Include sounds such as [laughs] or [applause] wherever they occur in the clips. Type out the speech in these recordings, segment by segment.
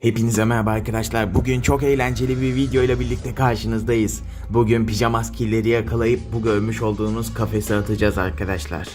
Hepinize merhaba arkadaşlar. Bugün çok eğlenceli bir video ile birlikte karşınızdayız. Bugün pijamas killeri yakalayıp bu görmüş olduğunuz kafese atacağız arkadaşlar.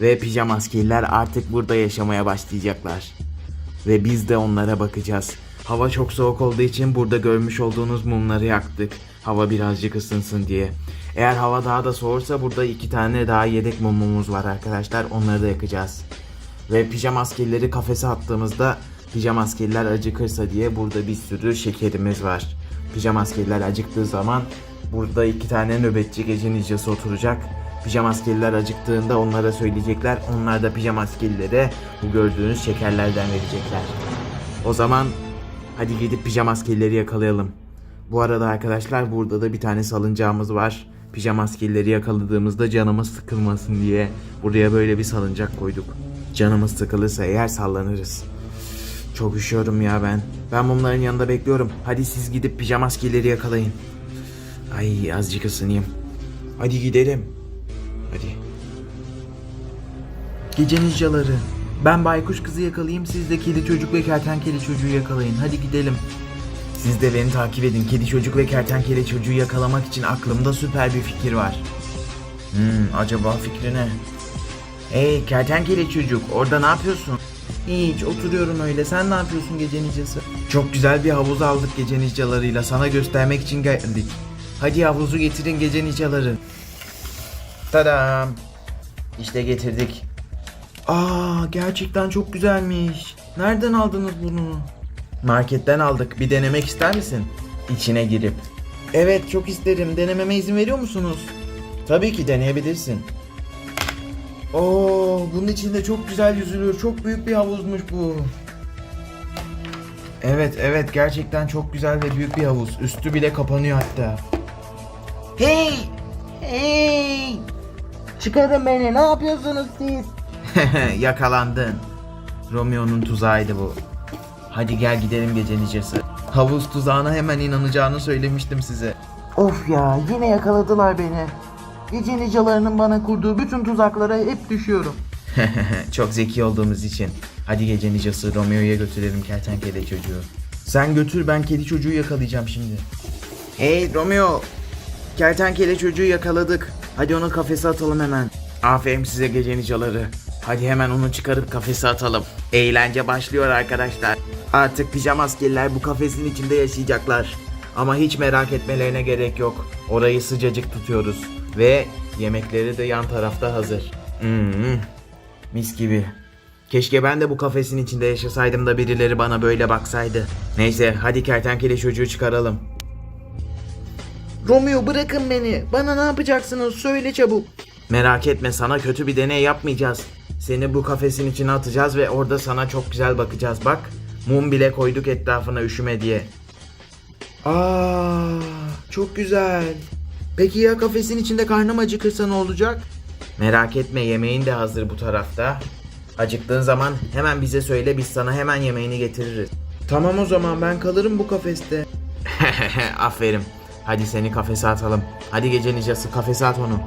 Ve pijamas killer artık burada yaşamaya başlayacaklar. Ve biz de onlara bakacağız. Hava çok soğuk olduğu için burada görmüş olduğunuz mumları yaktık. Hava birazcık ısınsın diye. Eğer hava daha da soğursa burada iki tane daha yedek mumumuz var arkadaşlar. Onları da yakacağız. Ve pijama askerleri kafese attığımızda pijama askerler acıkırsa diye burada bir sürü şekerimiz var. Pijama askerler acıktığı zaman burada iki tane nöbetçi gece ninjası oturacak. Pijama askerler acıktığında onlara söyleyecekler. Onlar da pijama askerlere bu gördüğünüz şekerlerden verecekler. O zaman hadi gidip pijama askerleri yakalayalım. Bu arada arkadaşlar burada da bir tane salıncağımız var. Pijama askerleri yakaladığımızda canımız sıkılmasın diye buraya böyle bir salıncak koyduk. Canımız sıkılırsa eğer sallanırız. Çok üşüyorum ya ben. Ben mumların yanında bekliyorum. Hadi siz gidip pijama askerleri yakalayın. Ay azıcık ısınayım. Hadi gidelim. Hadi. Gece ninjaları. Ben baykuş kızı yakalayayım. Siz de kedi çocuk ve kertenkele çocuğu yakalayın. Hadi gidelim. Siz de beni takip edin. Kedi çocuk ve kertenkele çocuğu yakalamak için aklımda süper bir fikir var. Hmm, acaba fikri ne? Hey kertenkele çocuk orada ne yapıyorsun? Hiç oturuyorum öyle. Sen ne yapıyorsun gece nicası? Çok güzel bir havuz aldık gece nicalarıyla. Sana göstermek için geldik. Hadi havuzu getirin gece nicaları. Tadam. İşte getirdik. Aa gerçekten çok güzelmiş. Nereden aldınız bunu? Marketten aldık. Bir denemek ister misin? İçine girip. Evet çok isterim. Denememe izin veriyor musunuz? Tabii ki deneyebilirsin. Oo, bunun içinde çok güzel yüzülür. Çok büyük bir havuzmuş bu. Evet, evet gerçekten çok güzel ve büyük bir havuz. Üstü bile kapanıyor hatta. Hey! Hey! Çıkarın beni. Ne yapıyorsunuz siz? [laughs] Yakalandın. Romeo'nun tuzağıydı bu. Hadi gel gidelim gece nicesi. Havuz tuzağına hemen inanacağını söylemiştim size. Of ya yine yakaladılar beni. Gece nicalarının bana kurduğu bütün tuzaklara hep düşüyorum. [laughs] Çok zeki olduğumuz için. Hadi gece nicası Romeo'ya götürelim kertenkele çocuğu. Sen götür ben kedi çocuğu yakalayacağım şimdi. Hey Romeo. Kertenkele çocuğu yakaladık. Hadi onu kafese atalım hemen. Aferin size gece nicaları. Hadi hemen onu çıkarıp kafese atalım. Eğlence başlıyor arkadaşlar. Artık pijama askerler bu kafesin içinde yaşayacaklar. Ama hiç merak etmelerine gerek yok. Orayı sıcacık tutuyoruz. Ve yemekleri de yan tarafta hazır. Hmm, mis gibi. Keşke ben de bu kafesin içinde yaşasaydım da birileri bana böyle baksaydı. Neyse hadi kertenkele çocuğu çıkaralım. Romeo bırakın beni. Bana ne yapacaksınız? Söyle çabuk. Merak etme sana kötü bir deney yapmayacağız. Seni bu kafesin içine atacağız ve orada sana çok güzel bakacağız. Bak mum bile koyduk etrafına üşüme diye. Aa, çok güzel. Peki ya kafesin içinde karnım acıkırsa ne olacak? Merak etme yemeğin de hazır bu tarafta. Acıktığın zaman hemen bize söyle biz sana hemen yemeğini getiririz. Tamam o zaman ben kalırım bu kafeste. [laughs] Aferin. Hadi seni kafese atalım. Hadi gece nicası kafese at onu.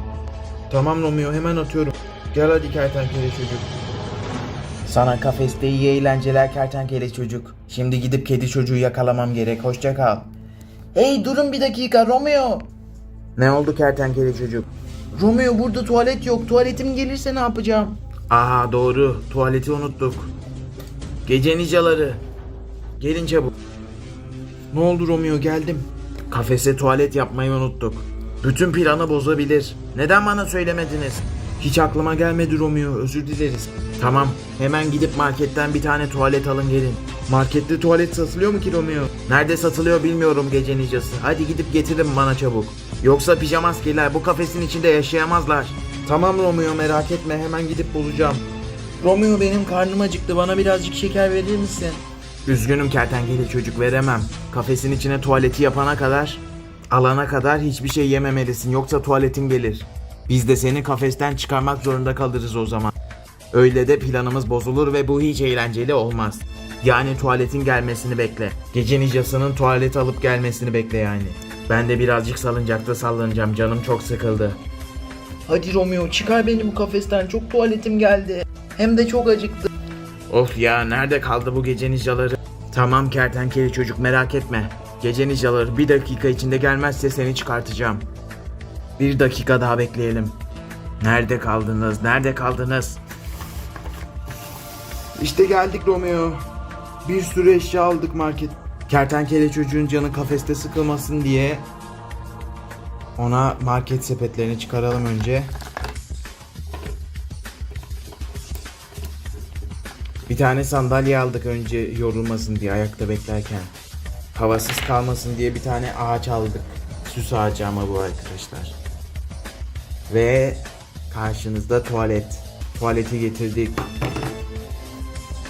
Tamam Romeo hemen atıyorum. Gel hadi kertenkele çocuk. Sana kafeste iyi eğlenceler kertenkele çocuk. Şimdi gidip kedi çocuğu yakalamam gerek. Hoşça kal. Hey durun bir dakika Romeo. Ne oldu kertenkele çocuk? Romeo burada tuvalet yok. Tuvaletim gelirse ne yapacağım? Aha doğru. Tuvaleti unuttuk. Gece nicaları. Gelin çabuk. Ne oldu Romeo geldim. Kafese tuvalet yapmayı unuttuk. Bütün planı bozabilir. Neden bana söylemediniz? Hiç aklıma gelmedi Romeo. Özür dileriz. Tamam. Hemen gidip marketten bir tane tuvalet alın gelin. Markette tuvalet satılıyor mu ki Romeo? Nerede satılıyor bilmiyorum gece nicası. Hadi gidip getirin bana çabuk. Yoksa pijama askerler bu kafesin içinde yaşayamazlar. Tamam Romeo merak etme hemen gidip bulacağım. Romeo benim karnım acıktı bana birazcık şeker verir misin? Üzgünüm kertenkele çocuk veremem. Kafesin içine tuvaleti yapana kadar, alana kadar hiçbir şey yememelisin yoksa tuvaletin gelir. Biz de seni kafesten çıkarmak zorunda kalırız o zaman. Öyle de planımız bozulur ve bu hiç eğlenceli olmaz. Yani tuvaletin gelmesini bekle. Gece nicasının tuvalet alıp gelmesini bekle yani. Ben de birazcık salıncakta sallanacağım canım çok sıkıldı. Hadi Romeo çıkar beni bu kafesten çok tuvaletim geldi. Hem de çok acıktı. Of ya nerede kaldı bu gece nicaları? Tamam kertenkele çocuk merak etme. Gece ninjaları bir dakika içinde gelmezse seni çıkartacağım. Bir dakika daha bekleyelim. Nerede kaldınız? Nerede kaldınız? İşte geldik Romeo. Bir sürü eşya aldık market. Kertenkele çocuğun canı kafeste sıkılmasın diye ona market sepetlerini çıkaralım önce. Bir tane sandalye aldık önce yorulmasın diye ayakta beklerken. Havasız kalmasın diye bir tane ağaç aldık. Süs ağacı ama bu arkadaşlar. Ve karşınızda tuvalet. Tuvaleti getirdik.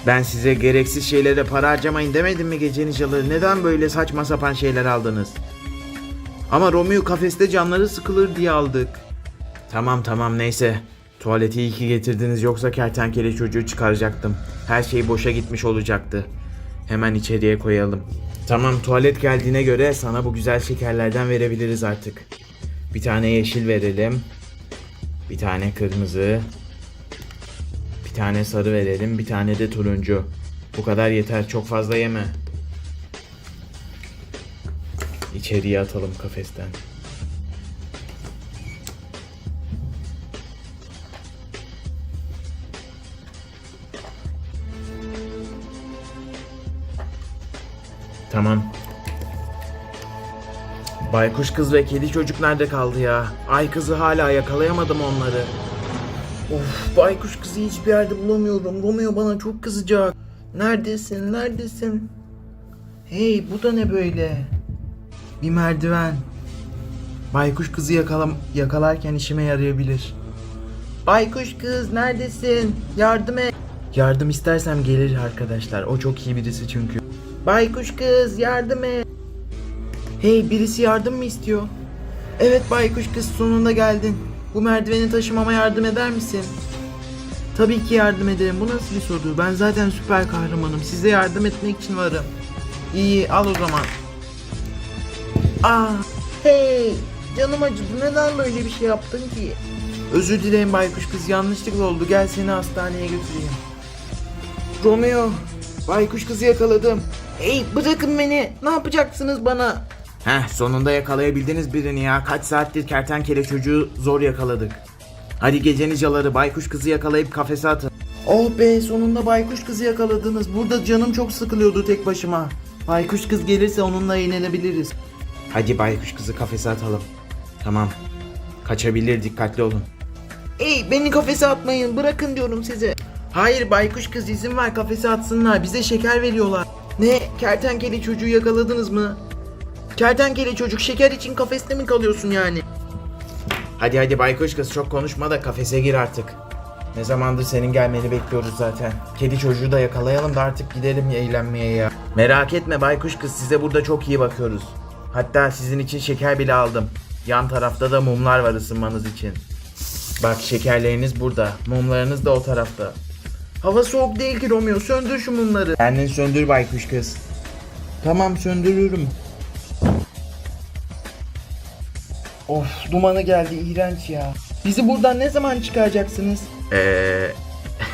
Ben size gereksiz şeylere para harcamayın demedim mi gece ninjaları? Neden böyle saçma sapan şeyler aldınız? Ama Romeo kafeste canları sıkılır diye aldık. Tamam tamam neyse. Tuvaleti iyi ki getirdiniz yoksa kertenkele çocuğu çıkaracaktım. Her şey boşa gitmiş olacaktı. Hemen içeriye koyalım. Tamam tuvalet geldiğine göre sana bu güzel şekerlerden verebiliriz artık. Bir tane yeşil verelim. Bir tane kırmızı. Bir tane sarı verelim. Bir tane de turuncu. Bu kadar yeter. Çok fazla yeme. İçeriye atalım kafesten. Tamam. Baykuş kız ve kedi çocuk nerede kaldı ya? Ay kızı hala yakalayamadım onları. Of baykuş kızı hiçbir yerde bulamıyorum. Romeo bana çok kızacak. Neredesin? Neredesin? Hey bu da ne böyle? Bir merdiven. Baykuş kızı yakalam yakalarken işime yarayabilir. Baykuş kız neredesin? Yardım et. Yardım istersem gelir arkadaşlar. O çok iyi birisi çünkü. Baykuş kız yardım et. Hey birisi yardım mı istiyor? Evet baykuş kız sonunda geldin. Bu merdiveni taşımama yardım eder misin? Tabii ki yardım ederim. Bu nasıl bir soru? Ben zaten süper kahramanım. Size yardım etmek için varım. İyi al o zaman. Aa, hey canım acıdı. Neden böyle bir şey yaptın ki? Özür dilerim baykuş kız. Yanlışlıkla oldu. Gel seni hastaneye götüreyim. Romeo, baykuş kızı yakaladım. Hey bırakın beni. Ne yapacaksınız bana? Heh sonunda yakalayabildiniz birini ya. Kaç saattir kertenkele çocuğu zor yakaladık. Hadi gece nicaları baykuş kızı yakalayıp kafese atın. Oh be sonunda baykuş kızı yakaladınız. Burada canım çok sıkılıyordu tek başıma. Baykuş kız gelirse onunla eğlenebiliriz. Hadi baykuş kızı kafese atalım. Tamam. Kaçabilir dikkatli olun. Ey beni kafese atmayın bırakın diyorum size. Hayır baykuş kız izin ver kafese atsınlar bize şeker veriyorlar. Ne kertenkele çocuğu yakaladınız mı? Kertenkele çocuk şeker için kafeste mi kalıyorsun yani? Hadi hadi baykuş kız çok konuşma da kafese gir artık. Ne zamandır senin gelmeni bekliyoruz zaten. Kedi çocuğu da yakalayalım da artık gidelim eğlenmeye ya. Merak etme baykuş kız size burada çok iyi bakıyoruz. Hatta sizin için şeker bile aldım. Yan tarafta da mumlar var ısınmanız için. Bak şekerleriniz burada. Mumlarınız da o tarafta. Hava soğuk değil ki Romeo. Söndür şu mumları. Kendin söndür baykuş kız. Tamam söndürürüm. Of dumanı geldi iğrenç ya. Bizi buradan ne zaman çıkaracaksınız? Eee...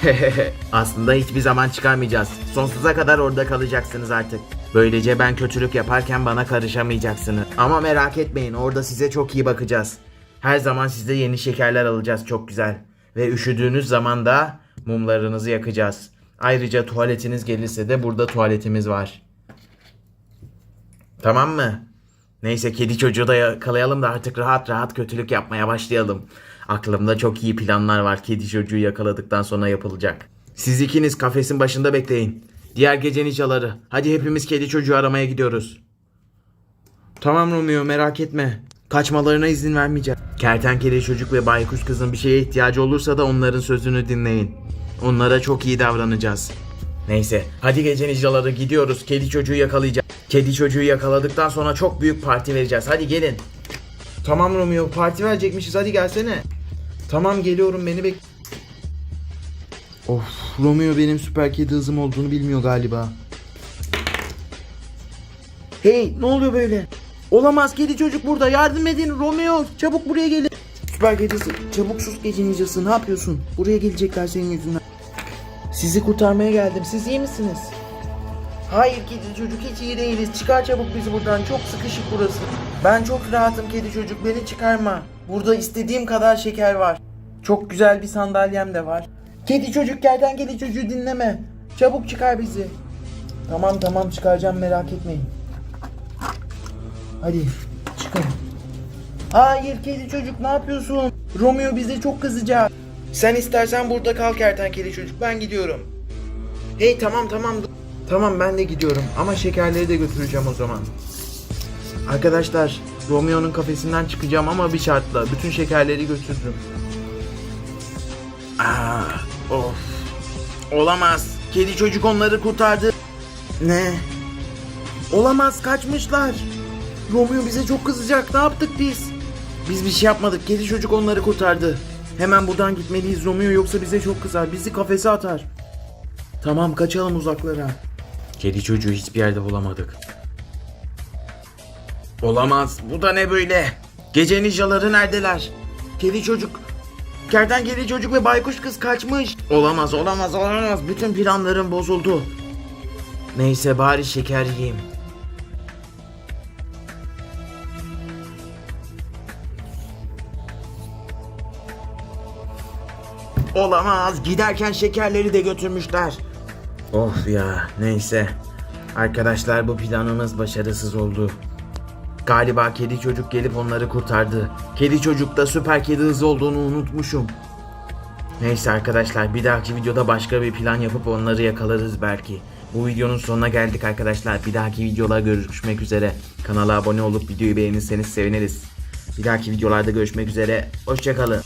[laughs] Aslında hiçbir zaman çıkarmayacağız. Sonsuza kadar orada kalacaksınız artık. Böylece ben kötülük yaparken bana karışamayacaksınız. Ama merak etmeyin orada size çok iyi bakacağız. Her zaman size yeni şekerler alacağız çok güzel. Ve üşüdüğünüz zaman da mumlarınızı yakacağız. Ayrıca tuvaletiniz gelirse de burada tuvaletimiz var. Tamam mı? Neyse kedi çocuğu da yakalayalım da artık rahat rahat kötülük yapmaya başlayalım. Aklımda çok iyi planlar var kedi çocuğu yakaladıktan sonra yapılacak. Siz ikiniz kafesin başında bekleyin. Diğer gece nicaları. Hadi hepimiz kedi çocuğu aramaya gidiyoruz. Tamam Romeo merak etme. Kaçmalarına izin vermeyeceğim. Kertenkele çocuk ve baykuş kızın bir şeye ihtiyacı olursa da onların sözünü dinleyin. Onlara çok iyi davranacağız. Neyse hadi gece nicaları gidiyoruz. Kedi çocuğu yakalayacağız. Kedi çocuğu yakaladıktan sonra çok büyük parti vereceğiz. Hadi gelin. Tamam Romeo parti verecekmişiz hadi gelsene. Tamam geliyorum beni bek... Of Romeo benim süper kedi hızım olduğunu bilmiyor galiba. Hey ne oluyor böyle? Olamaz kedi çocuk burada yardım edin Romeo çabuk buraya gelin. Süper kedisi çabuk sus gece ninjası ne yapıyorsun? Buraya gelecekler senin yüzünden. Sizi kurtarmaya geldim siz iyi misiniz? Hayır kedi çocuk hiç iyi değiliz. Çıkar çabuk bizi buradan. Çok sıkışık burası. Ben çok rahatım kedi çocuk. Beni çıkarma. Burada istediğim kadar şeker var. Çok güzel bir sandalyem de var. Kedi çocuk yerden kedi çocuğu dinleme. Çabuk çıkar bizi. Tamam tamam çıkaracağım merak etmeyin. Hadi çıkın. Hayır kedi çocuk ne yapıyorsun? Romeo bize çok kızacak. Sen istersen burada kal kertenkele çocuk ben gidiyorum. Hey tamam tamam. Tamam ben de gidiyorum ama şekerleri de götüreceğim o zaman. Arkadaşlar Romeo'nun kafesinden çıkacağım ama bir şartla. Bütün şekerleri götürürüm. Ah, of. Olamaz. Kedi çocuk onları kurtardı. Ne? Olamaz kaçmışlar. Romeo bize çok kızacak. Ne yaptık biz? Biz bir şey yapmadık. Kedi çocuk onları kurtardı. Hemen buradan gitmeliyiz Romeo yoksa bize çok kızar. Bizi kafese atar. Tamam kaçalım uzaklara. Kedi çocuğu hiçbir yerde bulamadık. Olamaz. Bu da ne böyle? Gece ninjaları neredeler? Kedi çocuk Kertenkele çocuk ve baykuş kız kaçmış. Olamaz, olamaz, olamaz. Bütün planlarım bozuldu. Neyse bari şeker yiyeyim. Olamaz. Giderken şekerleri de götürmüşler. Of ya, neyse. Arkadaşlar bu planımız başarısız oldu. Galiba kedi çocuk gelip onları kurtardı. Kedi çocukta süper kedi hızı olduğunu unutmuşum. Neyse arkadaşlar bir dahaki videoda başka bir plan yapıp onları yakalarız belki. Bu videonun sonuna geldik arkadaşlar. Bir dahaki videoda görüşmek üzere. Kanala abone olup videoyu beğenirseniz seviniriz. Bir dahaki videolarda görüşmek üzere. Hoşçakalın.